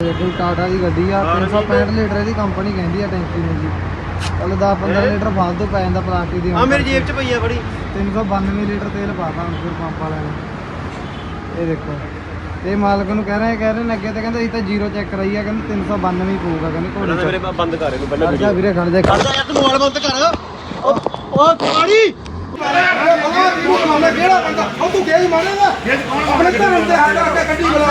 ਕੋਈ ਟਾਟਾ ਦੀ ਗੱਡੀ ਆ 365 ਲੀਟਰ ਦੀ ਕੰਪਨੀ ਕਹਿੰਦੀ ਆ ਟੈਂਕੀ ਨੂੰ ਜੀ। ਚਲ 10 15 ਲੀਟਰ ਫਾਲਤੂ ਪੈ ਜਾਂਦਾ ਪਲਾਸਟਿਕ ਦੀ ਆ ਮੇਰੀ ਜੇਬ 'ਚ ਪਈ ਆ ਫੜੀ। 392 ਲੀਟਰ ਤੇਲ ਪਾਤਾ ਅੰਕੁਰ ਪੰਪ ਵਾਲਿਆਂ ਨੇ। ਇਹ ਦੇਖੋ। ਇਹ ਮਾਲਕ ਨੂੰ ਕਹਿ ਰਹੇ ਕਹਿ ਰਹੇ ਨੇ ਅੱਗੇ ਤੇ ਕਹਿੰਦੇ ਅਸੀਂ ਤਾਂ ਜ਼ੀਰੋ ਚੈੱਕ ਕਰਾਈ ਆ ਕਹਿੰਦੇ 392 ਹੀ ਪਊਗਾ ਕਹਿੰਦੇ ਘੋੜੀ ਮੇਰੇ ਬੰਦ ਕਰ ਇਹਨੂੰ ਪਹਿਲਾਂ ਜਾ ਵੀਰੇ ਖੜ ਜਾ ਖੜ ਜਾ ਯਾਰ ਤੂੰ ਮੋਬਾਈਲ ਬੰਦ ਕਰ। ਉਹ ਉਹ ਕਾੜੀ ਕਿਹੜਾ ਬੰਦਾ? ਉਹ ਤੂੰ ਗੇਜ ਮਾਰੇਗਾ। ਆਪਣੇ ਧਰਮ ਤੇ ਹੱਥ ਰੱਖ ਕੇ ਗੱਡੀ ਬੁਲਾ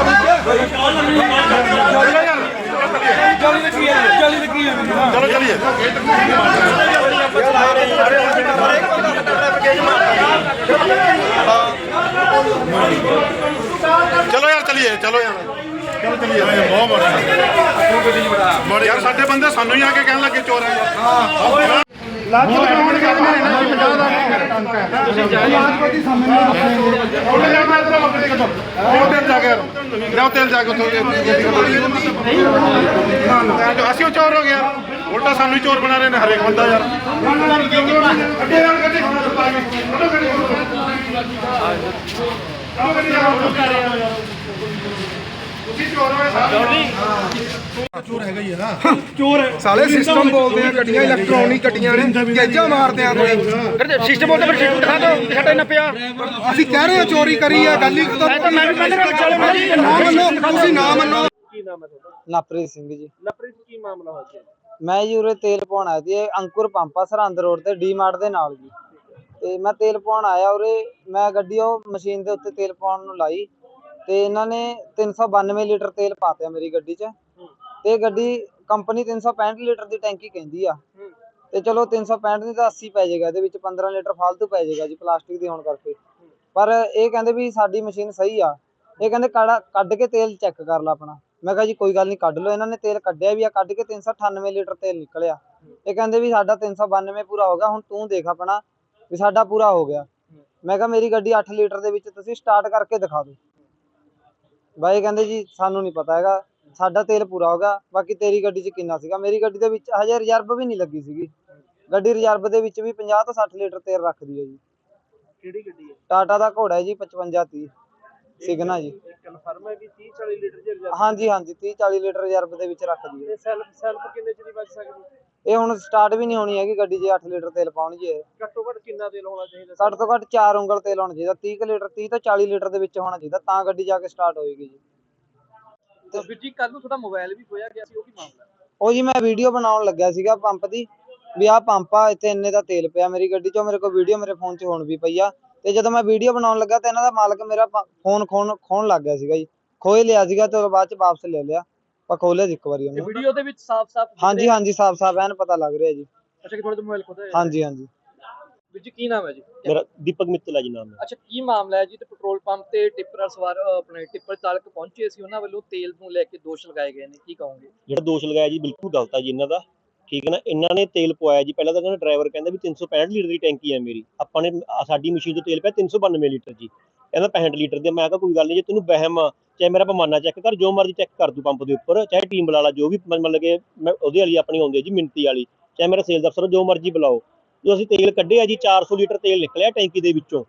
ਚਲੋ ਚਲੀਏ ਚਲੋ ਯਾਰ ਚਲੀਏ ਚਲੋ ਯਾਰ। ਚਲੋ ਚਲੀਏ ਬਹੁਤ ਮਾੜਾ ਯਾਰ ਸਾਡੇ ਬੰਦੇ ਸਾਨੂੰ ਹੀ ਆ ਕੇ ਕਹਿਣ ਲੱਗੇ ਚੋਰ ਆ ਲੱਖ ਕਰਾਉਣ ਕਰਦੇ ਨੇ ਨਾ 50 ਦਾ ਰਾਜਪਤੀ ਸਾਹਮਣੇ ਉਹਨੇ ਯਾਰ ਮੈਂ ਤੇਰਾ ਮੱਕੜੀ ਕੱਢੋ ਜਾ ਕੇ ਲਿਆਓ ਜਾ ਕੇ ਉੱਥੋਂ ਅਸੀਂ ਚੋਰ ਹੋ ਗਿਆ ਉਲਟਾ ਸਾਨੂੰ ਚੋਰ ਬਣਾ ਰਹੇ ਨੇ ਹਰੇਕ ਬੰਦਾ ਯਾਰ। ਅੱਗੇ ਯਾਰ ਗੱਡੀ ਕੱਢੋ ਗੱਡੀ ਆਓ ਗੱਡੀ ਆਓ ਤੁਸੀਂ ਚੋਰ ਹੋਏ ਸਾਲੇ ਸਿਸਟਮ ਬੋਲਦੇ ਆ ਗੱਡੀਆਂ ਇਲੈਕਟ੍ਰੋਨਿਕ ਗੱਡੀਆਂ ਨੇ ਗੇਜਾਂ ਮਾਰਦੇ ਆ ਕੋਈ ਸਿਸਟਮ ਬੋਲਦੇ ਫਿਰ ਸਿਸਟਮ ਦਿਖਾ ਦਿਓ ਸਾਡਾ ਹੀ ਨੱਪਿਆ ਅਸੀਂ ਕਹਿ ਰਹੇ ਹਾਂ ਚੋਰੀ ਕਰੀ ਆ ਗੱਲ ਹੀ ਖਤਮ। ਮੈਂ ਵੀ ਪਹਿਲੇ ਚੱਲ ਮੈਂ ਵੀ ਨਾ ਮੰਨੋ ਤੁਸੀਂ ਨਾ ਮੰਨੋ। ਨਪ੍ਰੀਤ ਸਿੰਘ ਜੀ। ਲਪਰੀ ਕੀ ਮਾਮਲਾ ਹੋ ਗਿਆ ਮੈਂ ਜੀ ਉਰੇ ਤੇਲ ਪਾਉਣ ਆਇਆ ਸੀ ਇਹ ਅੰਕੁਰ ਪੰਪ ਆ ਸਰਹੰਦ ਰੋਡ ਤੇ ਡੀਮਾਰਟ ਦੇ ਨਾਲ ਜੀ। ਤੇ ਮੈਂ ਤੇਲ ਪਾਉਣ ਆਇਆ ਉਰੇ ਮੈਂ ਗੱਡੀ ਉਹ ਮਸ਼ੀਨ ਦੇ ਉੱਤੇ ਤੇਲ ਪਾਉਣ ਨੂੰ ਲਾਈ। ਤੇ ਇਹਨਾਂ ਨੇ 392 ਲੀਟਰ ਤੇਲ ਪਾਤਿਆ ਮੇਰੀ ਗੱਡੀ 'ਚ। ਤੇ ਗੱਡੀ ਕੰਪਨੀ 365 ਲੀਟਰ ਦੀ ਟੈਂਕੀ ਕਹਿੰਦੀ ਆ। ਤੇ ਚਲੋ 365 ਦੀ ਤਾਂ 80 ਪੈ ਜਾਏਗਾ ਇਹਦੇ ਵਿੱਚ 15 ਲੀਟਰ ਫालतू ਪੈ ਜਾਏਗਾ ਜੀ ਪਲਾਸਟਿਕ ਦੀ ਹੋਣ ਕਰਕੇ। ਪਰ ਇਹ ਕਹਿੰਦੇ ਵੀ ਸਾਡੀ ਮਸ਼ੀਨ ਸਹੀ ਆ। ਇਹ ਕਹਿੰਦੇ ਕੱਢ ਕੇ ਤੇਲ ਚੈੱਕ ਕਰ ਲਾ ਆਪਣਾ। ਮੈਂ ਕਿਹਾ ਜੀ ਕੋਈ ਗੱਲ ਨਹੀਂ ਕੱਢ ਲਓ ਇਹਨਾਂ ਨੇ ਤੇਲ ਕੱਢਿਆ ਵੀ ਆ ਕੱਢ ਕੇ 398 ਲੀਟਰ ਤੇਲ ਨਿਕਲਿਆ। ਇਹ ਕਹਿੰਦੇ ਵੀ ਸਾਡਾ 392 ਪੂਰਾ ਹੋ ਗਿਆ ਹੁਣ ਤੂੰ ਦੇਖ ਆਪਣਾ ਵੀ ਸਾਡਾ ਪੂਰਾ ਹੋ ਗਿਆ। ਮੈਂ ਕਿਹਾ ਮੇਰੀ ਗੱਡੀ 8 ਲੀਟਰ ਦੇ ਵਿੱਚ ਤੁਸੀਂ ਸਟਾਰਟ ਕਰਕੇ ਦਿਖਾ ਦਿਓ। ਬਾਈ ਕਹਿੰਦੇ ਜੀ ਸਾਨੂੰ ਨਹੀਂ ਪਤਾ ਹੈਗਾ ਸਾਡਾ ਤੇਲ ਪੂਰਾ ਹੋ ਗਿਆ ਬਾਕੀ ਤੇਰੀ ਗੱਡੀ 'ਚ ਕਿੰਨਾ ਸੀਗਾ? ਮੇਰੀ ਗੱਡੀ ਦੇ ਵਿੱਚ ਹਜੇ ਰਿਜ਼ਰਵ ਵੀ ਨਹੀਂ ਲੱਗੀ ਸੀਗੀ। ਗੱਡੀ ਰਿਜ਼ਰਵ ਦੇ ਵਿੱਚ ਵੀ 50 ਤੋਂ 60 ਲੀਟਰ ਤੇਲ ਰੱਖਦੀ ਹੈ ਜੀ। ਕਿਹੜੀ ਗੱਡੀ ਹੈ? ਟਾਟਾ ਦਾ ਘੋੜਾ ਹੈ ਜੀ 55 30 ਸਿਗਨਾ ਜੀ। ਕਨਫਰਮ ਹੈ ਵੀ 30 40 ਲੀਟਰ ਦੀ ਰਿਜ਼ਰਵ ਹਾਂਜੀ ਹਾਂਜੀ 30 40 ਲੀਟਰ ਰਿਜ਼ਰਵ ਦੇ ਵਿੱਚ ਰੱਖਦੀ ਹੈ। ਸੈਲਫ ਸੈਲਫ ਕਿੰਨੇ ਚ ਦੀ ਬਚ ਸਕਦੀ? ਇਹ ਹੁਣ ਸਟਾਰਟ ਵੀ ਨਹੀਂ ਹੋਣੀ ਹੈਗੀ ਗੱਡੀ ਜੇ 8 ਲੀਟਰ ਤੇਲ ਪਾਉਣੀ ਜੇ ਘੱਟੋ ਘੱਟ ਕਿੰਨਾ ਤੇਲ ਹੋਣਾ ਚਾਹੀਦਾ ਘੱਟ ਤੋਂ ਘੱਟ 4 ਉਂਗਲ ਤੇਲ ਹੋਣਾ ਚਾਹੀਦਾ 30 ਕੁ ਲੀਟਰ 30 ਤੋਂ 40 ਲੀਟਰ ਦੇ ਵਿੱਚ ਹੋਣਾ ਚਾਹੀਦਾ ਤਾਂ ਗੱਡੀ ਜਾ ਕੇ ਸਟਾਰਟ ਹੋਏਗੀ ਜੀ। ਤੇ ਵੀਰ ਜੀ ਕੱਲ ਨੂੰ ਤੁਹਾਡਾ ਮੋਬਾਈਲ ਵੀ ਖੋਇਆ ਗਿਆ ਸੀ ਉਹ ਕੀ ਮਾਮਲਾ? ਉਹ ਜੀ ਮੈਂ ਵੀਡੀਓ ਬਣਾਉਣ ਲੱਗਿਆ ਸੀਗਾ ਪੰਪ ਦੀ ਵੀ ਆਹ ਪੰਪ ਆ ਇੱਥੇ ਇੰਨੇ ਦਾ ਤੇਲ ਪਿਆ ਮੇਰੀ ਗੱਡੀ 'ਚੋਂ ਮੇਰੇ ਕੋਲ ਵੀਡੀਓ ਮੇਰੇ ਫੋਨ 'ਚ ਹੁਣ ਵੀ ਪਈ ਆ। ਤੇ ਜਦੋਂ ਮੈਂ ਵੀਡੀਓ ਬਣਾਉਣ ਲੱਗਾ ਤੇ ਇਹਨਾਂ ਦਾ ਮਾਲਕ ਮੇਰਾ ਫੋਨ ਖੋਣ ਖੋਣ ਲੱਗ ਗਿਆ ਸੀਗਾ ਜੀ। ਖੋਏ ਲਿਆ ਸੀਗਾ ਤੇ ਬਾਅਦ 'ਚ ਵਾਪਸ ਲੈ ਲਿਆ। ਪਰ ਖੋਲਿਆ ਸੀ ਇੱਕ ਵਾਰੀ ਉਹਨੂੰ। ਵੀਡੀਓ ਦੇ ਵਿੱਚ ਸਾਫ਼-ਸਾਫ਼ ਹਾਂਜੀ ਹਾਂਜੀ ਸਾਫ਼ ਸਾਫ਼ ਐਨ ਪਤਾ ਲੱਗ ਰਿਹਾ ਜੀ। ਅੱਛਾ ਕਿ ਤੁਹਾਡੇ ਮੋਬਾਈਲ ਖੋਦਾ ਹੈ ਹਾਂਜੀ ਹਾਂਜੀ। ਵੀਰ ਜੀ ਕੀ ਨਾਮ ਹੈ ਜੀ? ਮੇਰਾ ਦੀਪਕ ਮਿੱਤਲ ਜੀ ਨਾਮ ਅੱਛਾ ਕੀ ਮਾਮਲਾ ਹੈ ਜੀ? ਤੇ ਪੈਟਰੋਲ ਪੰਪ ਤੇ ਟਿੱਪਰ ਸਵਾਰ ਅਹ ਆਪਣੇ ਟਿੱਪਰ ਚਾਲਕ ਪਹੁੰਚੇ ਸੀ। ਉਹਨਾਂ ਵੱਲੋਂ ਤੇਲ ਨੂੰ ਲੈ ਕੇ ਦੋਸ਼ ਲਗਾਏ ਗਏ ਨੇ। ਕੀ ਕਹੋਗੇ? ਜਿਹੜਾ ਦੋਸ਼ ਲਗਾਇਆ ਜੀ ਬਿਲਕੁਲ ਗਲਤ ਆ ਜੀ ਇਹਨਾਂ ਦਾ। ਠੀਕ ਹੈ ਨਾ, ਇਹਨਾਂ ਨੇ ਤੇਲ ਪਵਾਇਆ ਜੀ, ਪਹਿਲਾਂ ਤਾਂ ਕਹਿੰਦਾ ਡਰਾਈਵਰ ਕਹਿੰਦਾ ਵੀ 365 ਲੀਟਰ ਦੀ ਟੈਂਕੀ ਹੈ ਮੇਰੀ, ਆਪਾਂ ਨੇ ਆਹ ਸਾਡੀ ਮਸ਼ੀਨ 'ਚ ਤੇਲ ਪਿਆ 392 ਲੀਟਰ ਜੀ। ਕਹਿੰਦਾ 65 ਲੀਟਰ ਦੇ, ਮੈਂ ਕਿਹਾ ਕੋਈ ਗੱਲ ਨਹੀਂ ਜੇ ਤੈਨੂੰ ਵਹਿਮ ਆ, ਚਾਹੇ ਮੇਰਾ ਪਮਾਨਾ ਚੈੱਕ ਕਰ, ਜੋ ਮਰਜ਼ੀ ਚੈੱਕ ਕਰ ਦੂ ਪੰਪ ਦੇ ਉੱਪਰ, ਚਾਹੇ ਟੀਮ ਬੁਲਾ ਲਾ, ਜੋ ਵੀ ਮਤਲਬ ਕਿ ਮੈਂ ਉਹਦੇ ਵਾਲੀ ਆਪਣੀ ਆਉਂਦੀ ਹੈ ਜੀ, ਮਿੰਤੀ ਵਾਲੀ, ਚਾਹੇ ਮੇਰਾ ਸੇਲਸ ਅਫਸਰ ਜੋ ਮਰਜ਼ੀ ਬੁਲਾਓ। ਜੋ ਅਸੀਂ ਤੇਲ ਕੱਢਿਆ ਜੀ 400 ਲੀਟਰ ਤੇਲ ਨਿਕਲਿਆ ਟੈਂਕੀ ਦੇ ਵਿੱਚੋਂ।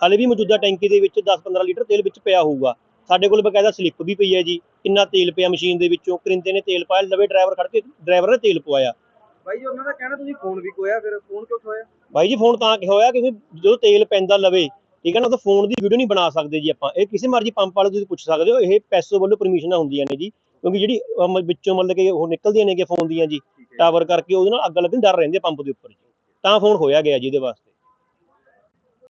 ਹਾਲੇ ਵੀ ਮੌਜੂਦਾ ਟੈਂਕੀ ਦੇ ਵਿੱਚ 10-15 ਲੀਟਰ ਤੇਲ ਵਿੱਚ ਪਿਆ ਹੋਊਗਾ। ਸਾਡੇ ਕੋਲ ਬਕਾਇਦਾ ਸਲਿੱਪ ਵੀ ਪਈ ਹੈ ਜੀ, ਕਿੰਨਾ ਤੇਲ ਪਿਆ ਮਸ਼ੀਨ ਦੇ ਵਿੱਚੋਂ, ਕਰਿੰਦੇ ਨੇ ਤੇਲ ਪਾਇਆ ਲਵੇ ਡਰਾਈਵਰ ਖੜ ਕੇ ਡਰਾਈਵਰ ਨੇ ਤੇਲ ਪਵਾਇਆ। ਬਾਈ ਜੀ ਉਹਨਾਂ ਦਾ ਕਹਿਣਾ ਤੁਸੀਂ ਫੋਨ ਵੀ ਖੋਇਆ ਫਿਰ ਫੋਨ ਕਿਉਂ ਖੋਇਆ ਬਾਈ ਜੀ ਫੋਨ ਤਾਂ ਕਿ ਹੋਇਆ ਕਿਉਂਕਿ ਜਦੋਂ ਤੇਲ ਪੈਂਦਾ ਲਵੇ ਠੀਕ ਹੈ ਨਾ ਉਹ ਫੋਨ ਦੀ ਵੀਡੀਓ ਨਹੀਂ ਬਣਾ ਸਕਦੇ ਜੀ ਆਪਾਂ। ਇਹ ਕਿਸੇ ਮਰਜ਼ੀ ਪੰਪ ਵਾਲੇ ਤੋਂ ਤੁਸੀਂ ਪੁੱਛ ਸਕਦੇ ਹੋ ਇਹ ਪੈਸੋ ਵੱਲੋਂ ਪਰਮਿਸ਼ਨਾਂ ਹੁੰਦੀਆਂ ਨੇ ਜੀ। ਕਿਉਂਕਿ ਜਿਹੜੀ ਵਿੱਚੋਂ ਮਤਲਬ ਕਿ ਉਹ ਨਿਕਲਦੀਆਂ ਨੇਗੇ ਫੋਨ ਦੀਆਂ ਜੀ ਟਾਵਰ ਕਰਕੇ ਉਹਦੇ ਨਾਲ ਅੱਗ ਲੱਗਣ ਡਰ ਰਹਿੰਦੇ ਪੰਪ ਦੇ ਉੱਪਰ ਜੀ। ਤਾਂ ਫੋਨ ਹੋਇਆ ਗਿਆ ਜੀ ਇਹਦੇ ਵਾਸਤੇ।